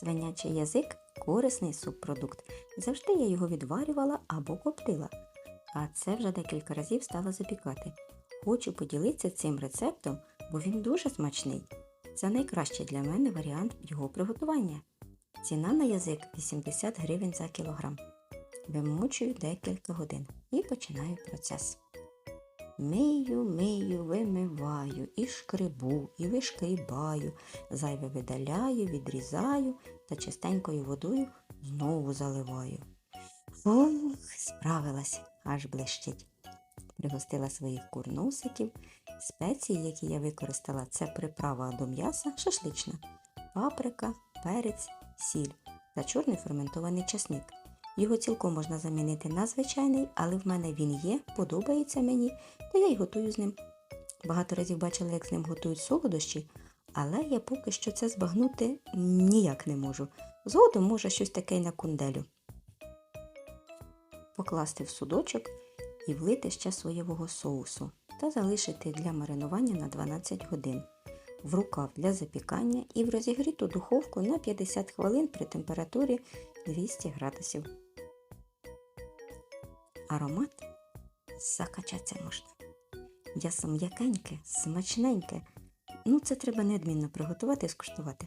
Свинячий язик корисний субпродукт. Завжди я його відварювала або коптила. А це вже декілька разів стала запікати. Хочу поділитися цим рецептом, бо він дуже смачний. Це найкращий для мене варіант його приготування. Ціна на язик 80 гривень за кілограм. Вимочую декілька годин і починаю процес. Мию, мию, вимиваю, і шкребу, і вишкрібаю, зайве видаляю, відрізаю та чистенькою водою знову заливаю. Фух, справилась, аж блищить. Пригостила своїх курносиків. Спеції, які я використала, це приправа до м'яса шашлична, паприка, перець, сіль та чорний ферментований часник. Його цілком можна замінити на звичайний, але в мене він є, подобається мені, то я й готую з ним. Багато разів бачила, як з ним готують солодощі, але я поки що це збагнути ніяк не можу. Згодом може щось таке й на кунделю. Покласти в судочок і влити ще соєвого соусу та залишити для маринування на 12 годин. В рукав для запікання і в розігріту духовку на 50 хвилин при температурі 200 градусів. Аромат закачатися можна. М'ясо м'якеньке, смачненьке. Ну, це треба неодмінно приготувати і скуштувати.